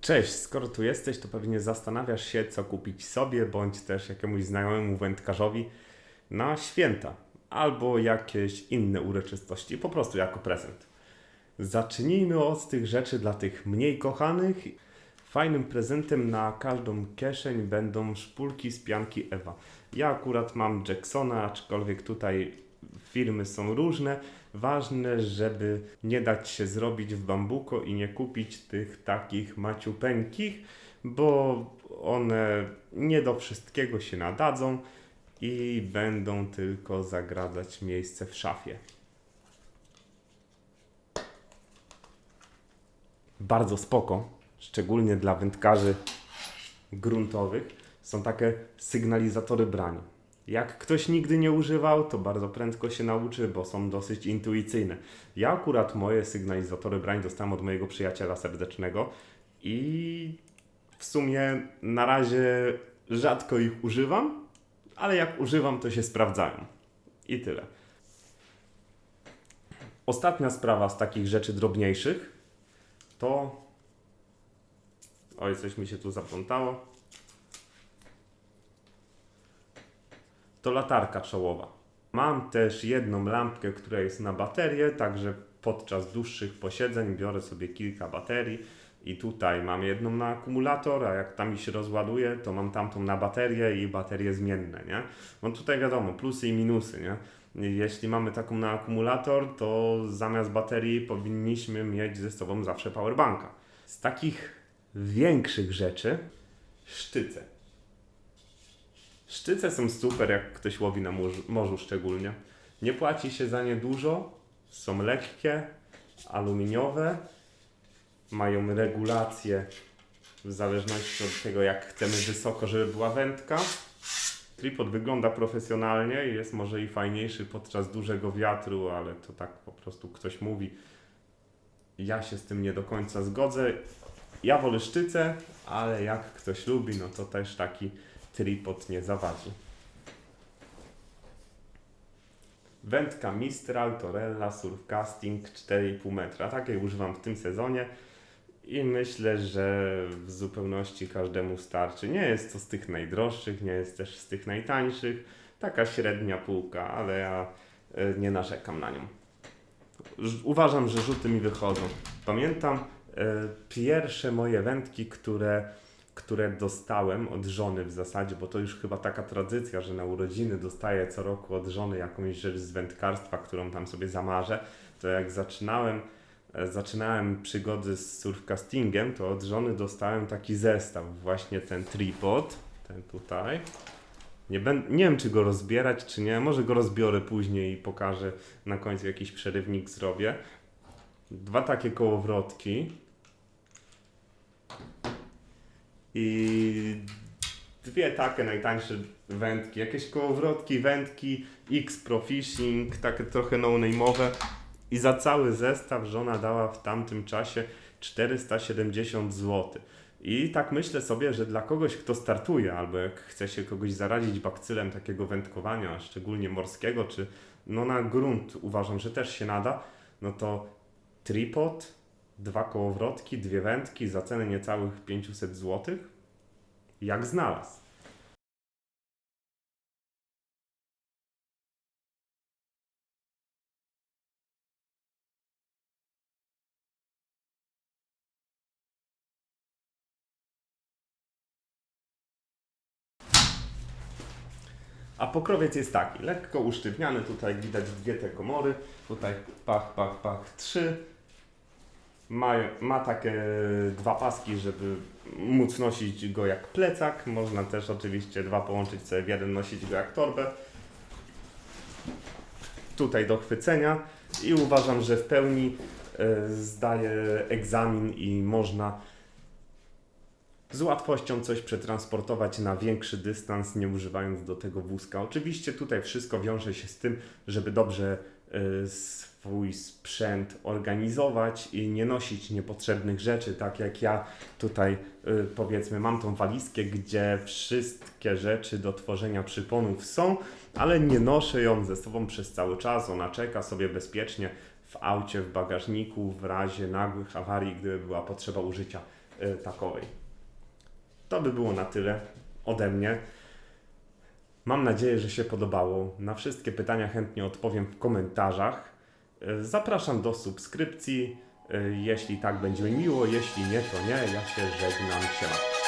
Cześć, skoro tu jesteś, to pewnie zastanawiasz się, co kupić sobie bądź też jakiemuś znajomemu wędkarzowi na święta albo jakieś inne uroczystości, po prostu jako prezent. Zacznijmy od tych rzeczy dla tych mniej kochanych. Fajnym prezentem na każdą kieszeń będą szpulki z pianki Ewa. Ja akurat mam Jacksona, aczkolwiek tutaj firmy są różne. Ważne, żeby nie dać się zrobić w bambuko i nie kupić tych takich maciupeńkich, bo one nie do wszystkiego się nadadzą i będą tylko zagradzać miejsce w szafie. Bardzo spoko, szczególnie dla wędkarzy gruntowych, są takie sygnalizatory brania. Jak ktoś nigdy nie używał, to bardzo prędko się nauczy, bo są dosyć intuicyjne. Ja akurat moje sygnalizatory brań dostałem od mojego przyjaciela serdecznego i w sumie na razie rzadko ich używam, ale jak używam, to się sprawdzają. I tyle. Ostatnia sprawa z takich rzeczy drobniejszych to. Oj, coś mi się tu zaplątało. To latarka czołowa. Mam też jedną lampkę, która jest na baterię, także podczas dłuższych posiedzeń biorę sobie kilka baterii i tutaj mam jedną na akumulator, a jak tam mi się rozładuje, to mam tamtą na baterię i baterie zmienne, nie? No tutaj wiadomo, plusy i minusy, nie? Jeśli mamy taką na akumulator, to zamiast baterii powinniśmy mieć ze sobą zawsze powerbanka. Z takich większych rzeczy sztyce. Sztyce są super, jak ktoś łowi na morzu, morzu szczególnie. Nie płaci się za nie dużo, są lekkie, aluminiowe, mają regulację w zależności od tego, jak chcemy wysoko, żeby była wędka. Tripod wygląda profesjonalnie jest może i fajniejszy podczas dużego wiatru, ale to tak po prostu ktoś mówi. Ja się z tym nie do końca zgodzę. Ja wolę sztyce, ale jak ktoś lubi, no to też taki tripod nie zawadzi. Wędka Mistral Torella Surfcasting 4,5 metra. Takiej używam w tym sezonie i myślę, że w zupełności każdemu starczy. Nie jest to z tych najdroższych, nie jest też z tych najtańszych. Taka średnia półka, ale ja e, nie narzekam na nią. Uważam, że rzuty mi wychodzą. Pamiętam e, pierwsze moje wędki, które, które dostałem od żony w zasadzie, bo to już chyba taka tradycja, że na urodziny dostaję co roku od żony jakąś rzecz z wędkarstwa, którą tam sobie zamarzę. To jak zaczynałem, e, zaczynałem przygody z surfcastingiem, to od żony dostałem taki zestaw, właśnie ten tripod, ten tutaj. Nie, ben, nie wiem, czy go rozbierać, czy nie. Może go rozbiorę później i pokażę na końcu jakiś przerywnik zrobię. Dwa takie kołowrotki. I dwie takie najtańsze wędki. Jakieś kołowrotki, wędki, X Pro Fishing, takie trochę no-name'owe. I za cały zestaw żona dała w tamtym czasie 470 zł. I tak myślę sobie, że dla kogoś, kto startuje, albo jak chce się kogoś zarazić bakcylem takiego wędkowania, szczególnie morskiego, czy no na grunt uważam, że też się nada, no to tripod, dwa kołowrotki, dwie wędki za cenę niecałych 500 zł, jak znalazł. A pokrowiec jest taki, lekko usztywniany, tutaj widać dwie te komory, tutaj pach, pach, pach, trzy. Ma, ma takie dwa paski, żeby móc nosić go jak plecak. Można też oczywiście dwa połączyć sobie w jeden, nosić go jak torbę. Tutaj do chwycenia i uważam, że w pełni e, zdaje egzamin i można z łatwością coś przetransportować na większy dystans, nie używając do tego wózka. Oczywiście tutaj wszystko wiąże się z tym, żeby dobrze swój sprzęt organizować i nie nosić niepotrzebnych rzeczy, tak jak ja tutaj y, powiedzmy mam tą walizkę, gdzie wszystkie rzeczy do tworzenia przyponów są, ale nie noszę ją ze sobą przez cały czas, ona czeka sobie bezpiecznie w aucie, w bagażniku w razie nagłych awarii, gdyby była potrzeba użycia y, takowej. To by było na tyle ode mnie. Mam nadzieję, że się podobało. Na wszystkie pytania chętnie odpowiem w komentarzach. Y, Zapraszam do subskrypcji. Y, Jeśli tak, będzie mi miło, jeśli nie, to nie. Ja się żegnam. Siema.